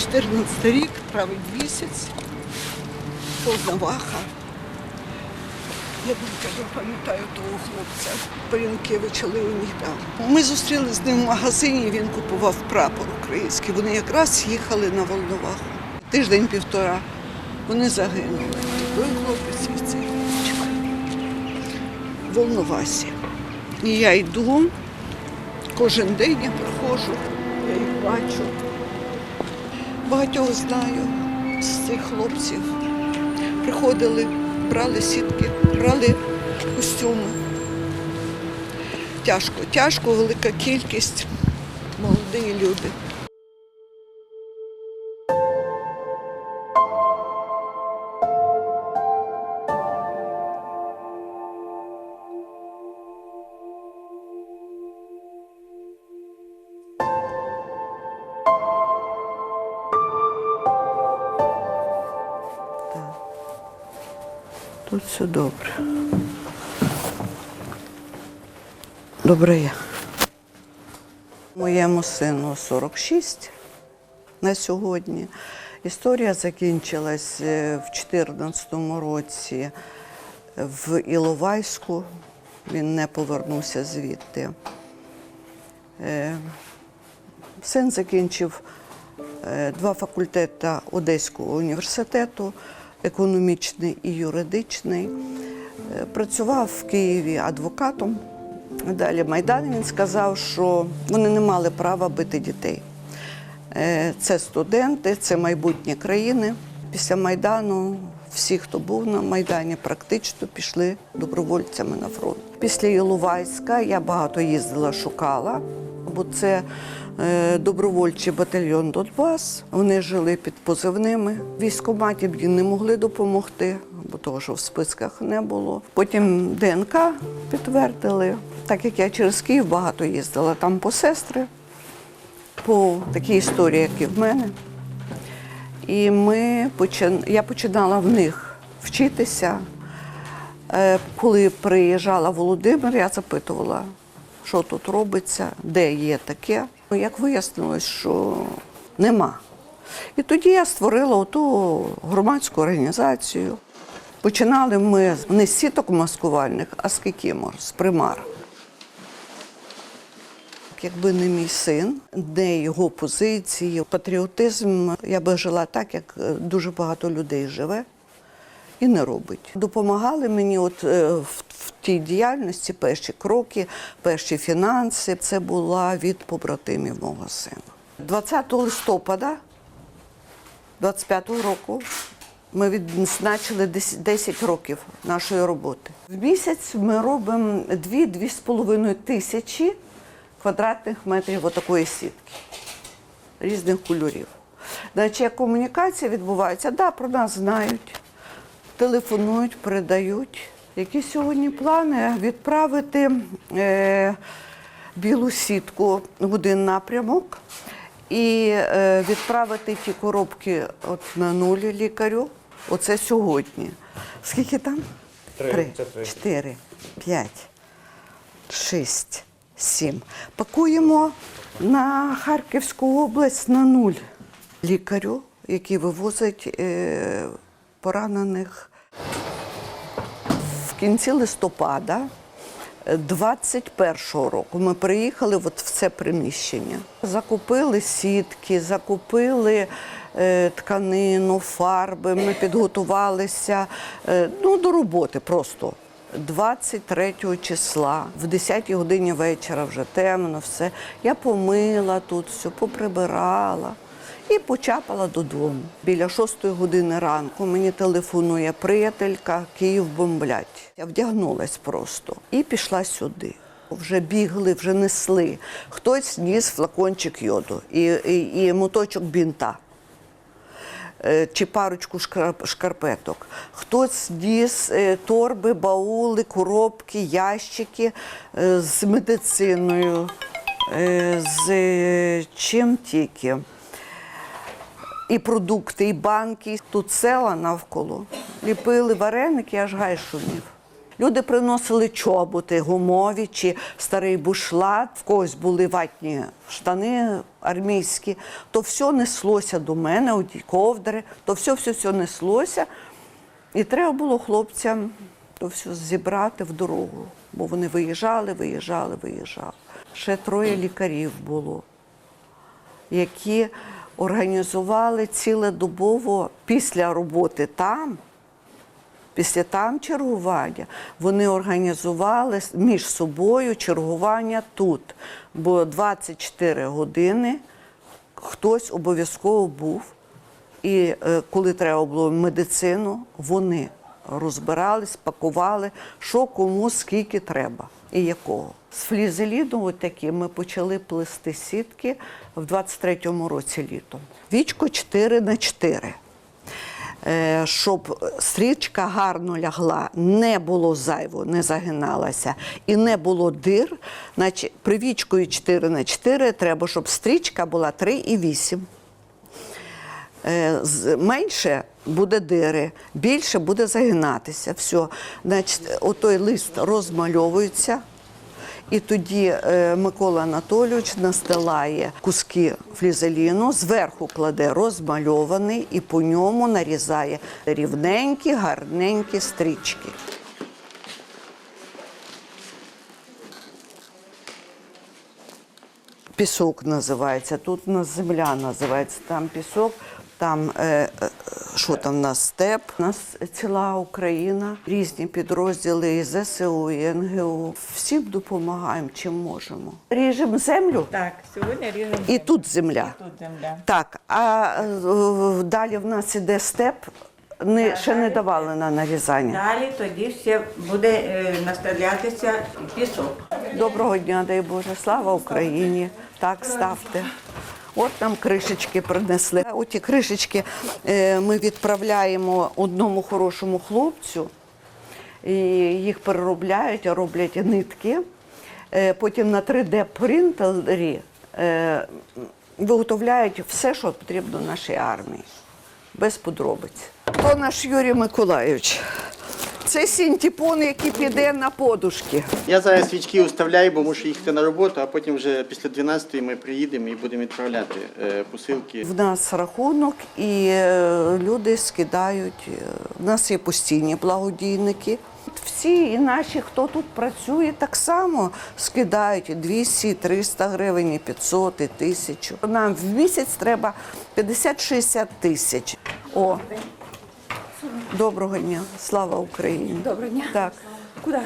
14 рік, правий місяць, Познаваха. Я дуже пам'ятаю того хлопця Парінкевича Леоніда. Ми зустрілися з ним в магазині, він купував прапор український. Вони якраз їхали на Волноваху. Тиждень-півтора вони загинули. Той хлопець і цей хлопчик. Волновасі. І я йду, кожен день я проходжу, я їх бачу. Багатьох знаю з цих хлопців. Приходили, брали сітки, брали костюми. Тяжко, тяжко, велика кількість, молоді люди. Все добре. Добре є. Моєму сину 46 на сьогодні. Історія закінчилась е, в 2014 році в Іловайську. Він не повернувся звідти. Е, Син закінчив е, два факультети Одеського університету, економічний і юридичний. Е, Працював в Києві адвокатом. Далі Майдан він сказав, що вони не мали права бити дітей. Е, Це студенти, це майбутні країни. Після Майдану всі, хто був на Майдані, практично пішли добровольцями на фронт. Після Іловайська я багато їздила, шукала, бо це добровольчий батальйон Донбас. Вони жили під позивними. Військоматів їм не могли допомогти, бо того, що в списках не було. Потім ДНК підтвердили. Так як я через Київ багато їздила, там по сестри, по такій історії, як і в мене. І ми почин... я починала в них вчитися. Е, Коли приїжджала Володимир, я запитувала, що тут робиться, де є таке. Як вияснилось, що нема. І тоді я створила оту громадську організацію. Починали ми не з сіток маскувальних, а з кикімор, з примар. Якби не мій син, не його позиції, патріотизм, я би жила так, як е, дуже багато людей живе і не робить. Допомагали мені от е, в, тій діяльності перші кроки, перші фінанси. Це була від побратимів мого сина. 20 листопада 25-го року ми відзначили 10 10 років нашої роботи. В місяць ми робимо 2-2,5 тисячі квадратних метрів отакої сітки різних кольорів. Значить, комунікація відбувається, да, про нас знають, телефонують, передають. Які сьогодні плани відправити е, білу сітку в один напрямок і е, відправити ті коробки от на нулі лікарю. Оце сьогодні. Скільки там? Три, це три. чотири, п'ять, шість, сім. Пакуємо на Харківську область на нуль лікарю, який вивозить е, поранених в кінці листопада 21-го року ми приїхали от в це приміщення. Закупили сітки, закупили е, тканину, фарби. Ми підготувалися е, ну, до роботи просто. 23 числа, в 10 годині вечора вже темно, все. Я помила тут все, поприбирала і почапала додому. Біля 6 години ранку мені телефонує приятелька, Київ бомблять. Я вдягнулась просто і пішла сюди. Вже бігли, вже несли. Хтось ніс флакончик йоду і, і, і моточок бінта е, чи парочку шкарпеток. Хтось ніс е, торби, баули, коробки, ящики е, з медициною, з чим тільки. І продукти, і банки. Тут села навколо. Ліпили вареники, аж гай шумів. Люди приносили чоботи, гумові чи старий бушлат, в когось були ватні штани армійські, то все неслося до мене, оті ковдри, то все, все, все неслося. І треба було хлопцям то все зібрати в дорогу, бо вони виїжджали, виїжджали, виїжджали. Ще троє лікарів було, які організували цілодобово після роботи там, після там чергування, вони організували між собою чергування тут. Бо 24 години хтось обов'язково був. І е, коли треба було медицину, вони розбирались, пакували, що кому скільки треба і якого. З флізеліну от такі ми почали плести сітки в 23-му році літом. Вічко 4 на 4 Е, щоб стрічка гарно лягла, не було зайво, не загиналася і не було дир, значить привічкою 4 на 4 треба, щоб стрічка була 3,8. Е, Менше буде дири, більше буде загинатися. Все. Значить, отой лист розмальовується, і тоді е, Микола Анатолійович настилає куски флізеліну, зверху кладе розмальований і по ньому нарізає рівненькі, гарненькі стрічки. Пісок називається. Тут у нас земля називається, там пісок, там е, е, що там у нас степ. У нас ціла Україна, різні підрозділи і ЗСУ, і НГУ. Всім допомагаємо, чим можемо. Ріжемо землю, Так, сьогодні ріжемо. і тут земля. тут земля. Так, а е, далі в нас іде степ. Не, ще не давали на нарізання. Далі тоді ще буде е, наставлятися пісок. Доброго дня, дай Боже, слава Україні. Так, ставте. От нам кришечки принесли. Оті кришечки е, ми відправляємо одному хорошому хлопцю, і їх переробляють, роблять нитки. Е, Потім на 3D-принтері е, виготовляють все, що потрібно нашій армії, без подробиць. То наш Юрій Миколайович. Це синтепон, який піде на подушки. Я зараз свічки уставляю, бо мушу їхати на роботу, а потім вже після 12-ї ми приїдемо і будемо відправляти е, посилки. В нас рахунок, і е, люди скидають. е, В нас є постійні благодійники. Всі і наші, хто тут працює, так само скидають і 200, 300 гривень, і 500, і 1000. Нам в місяць треба 50-60 тисяч. О, доброго дня, слава Україні. Доброго дня. Так.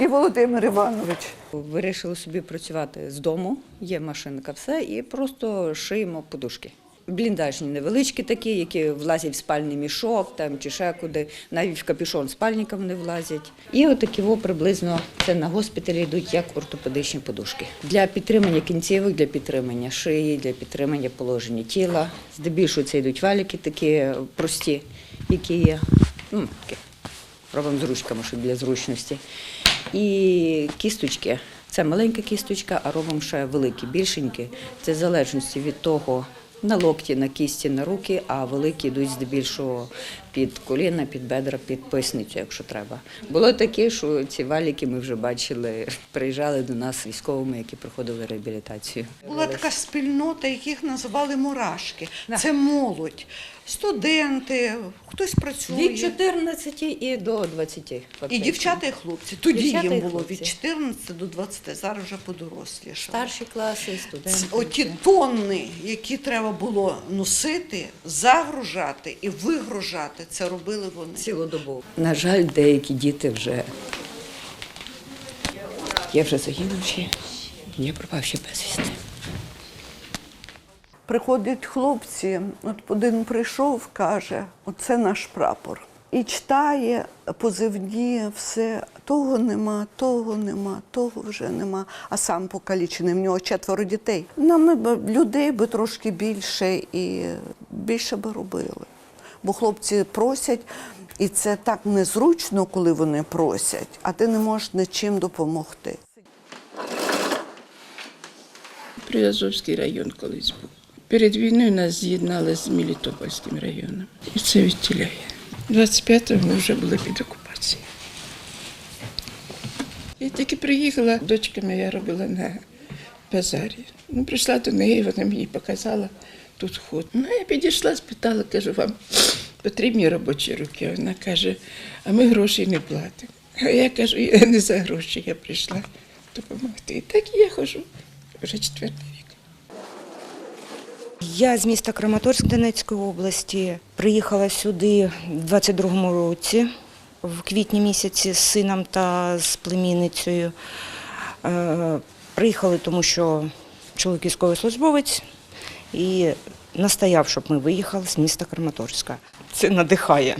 І Володимир Іванович. Вирішили собі працювати з дому, є машинка, все, і просто шиємо подушки. Бліндажні невеличкі такі, які влазять в спальний мішок там, чи ще куди, навіть в капюшон спальникам не влазять. І отакі во приблизно це на госпіталі йдуть як ортопедичні подушки. Для підтримання кінцівок, для підтримання шиї, для підтримання положення тіла. Здебільшого це йдуть валіки такі прості, які є. Ну, такі робимо з ручками, щоб для зручності. І кісточки. Це маленька кісточка, а робимо ще великі, більшенькі. Це в залежності від того, на локті, на кісті, на руки, а великі йдуть здебільшого під коліна, під бедра, під поясницю, якщо треба. Було таке, що ці валіки ми вже бачили, приїжджали до нас військовими, які проходили реабілітацію. Була така спільнота, яких називали мурашки. Це молодь, студенти, хтось працює. Від 14 і до 20. І дівчата, і хлопці. Тоді Дівчата їм було від 14 до 20, зараз вже подорослішали. Старші класи, студенти. Оті тонни, які треба було носити, загружати і вигружати, це робили вони. Цілодобово. На жаль, деякі діти вже є вже загинувші, є пропавші безвісти. Приходять хлопці, от один прийшов, каже, оце наш прапор. І читає позивні, все, того нема, того нема, того вже нема, а сам покалічений, в нього четверо дітей. Нам б людей би трошки більше і більше би робили. Бо хлопці просять, і це так незручно, коли вони просять, а ти не можеш нічим допомогти. Приазовський район колись був. Перед війною нас з'єднали з Мелітопольським районом. І це відтіляє. 25-го ми вже були під окупацією. Я тільки приїхала, дочка моя робила на базарі. Ну, прийшла до неї, вона мені показала тут ход. Ну, я підійшла, спитала, кажу, вам потрібні робочі руки. Вона каже, а ми грошей не платимо. А я кажу, я не за гроші, я прийшла допомогти. І так я ходжу вже четвертий. Я з міста Краматорськ Донецької області приїхала сюди в 22-му році, в квітні місяці з сином та з племінницею. Е, Приїхали, тому що чоловік військовослужбовець і настояв, щоб ми виїхали з міста Краматорська. Це надихає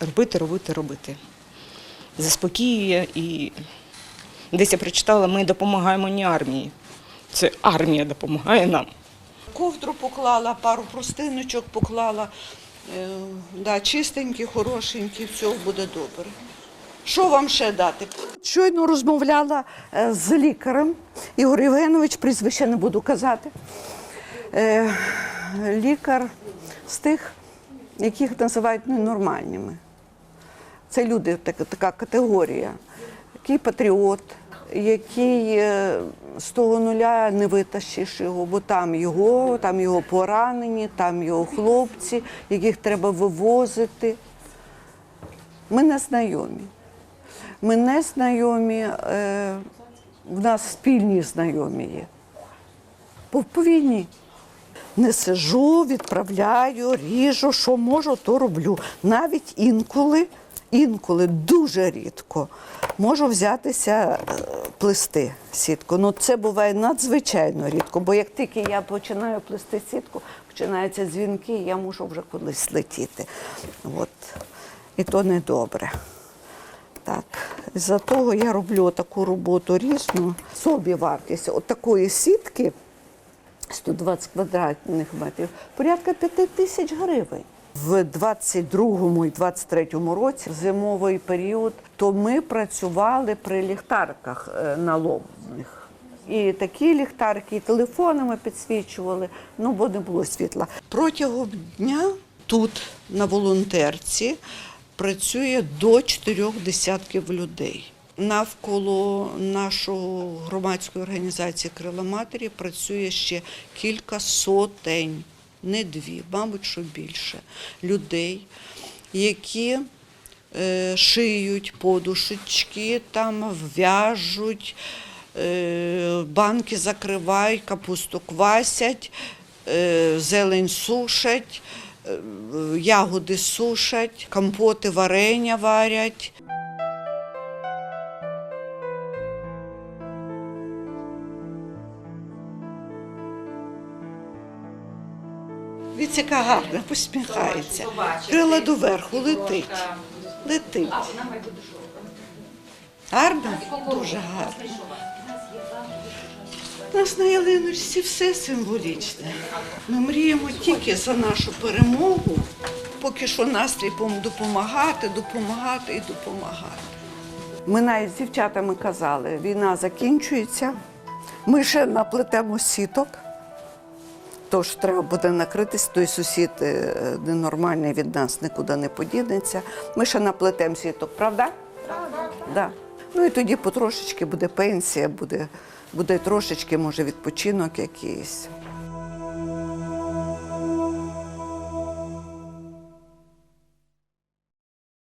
робити, робити, робити. Заспокоює і десь я прочитала, ми допомагаємо не армії. Це армія допомагає нам. Ковдру поклала, пару простиночок поклала. Е, да, чистенькі, хорошенькі, все буде добре. Що вам ще дати? Щойно розмовляла е, з лікарем. Ігор Євгенович, прізвище не буду казати. Е, лікар з тих, яких називають ненормальними. Це люди, така, категорія. Який патріот, який е, з того нуля не витащиш його, бо там його, там його поранені, там його хлопці, яких треба вивозити. Ми не знайомі. Ми не знайомі, е, в нас спільні знайомі є. По, по війні. Не сижу, відправляю, ріжу, що можу, то роблю. Навіть інколи, інколи дуже рідко можу взятися е, плести сітку. Ну це буває надзвичайно рідко, бо як тільки я починаю плести сітку, починаються дзвінки, і я мушу вже кудись летіти. От. І то не добре. Так, за того я роблю таку роботу різну. Собі вартість от такої сітки 120 квадратних метрів, порядка 5 тисяч гривень. В 22-му і 23-му році, зимовий період, то ми працювали при ліхтарках е, налобних. І такі ліхтарки, і телефонами підсвічували, ну бо не було світла. Протягом дня тут, на волонтерці, працює до чотирьох десятків людей. Навколо нашої громадської організації Крила Матері працює ще кілька сотень, не дві, мабуть, що більше людей, які е, шиють подушечки, там в'яжуть, е, банки закривають, капусту квасять, е, зелень сушать, ягоди сушать, компоти варення варять. Віць, яка гарна, посміхається. Крила доверху летить. Летить. Гарна? Дуже гарна. У нас на ялиночці все символічне. Ми мріємо тільки за нашу перемогу, поки що настрій пом- допомагати, допомагати і допомагати. Ми навіть з дівчатами казали, війна закінчується, ми ще наплетемо сіток. Тож треба буде накритись, той сусід е, ненормальний від нас нікуди не подінеться. Ми ще наплетемо сіток, правда? Правда. Да. Ну і тоді потрошечки буде пенсія, буде, буде трошечки, може, відпочинок якийсь.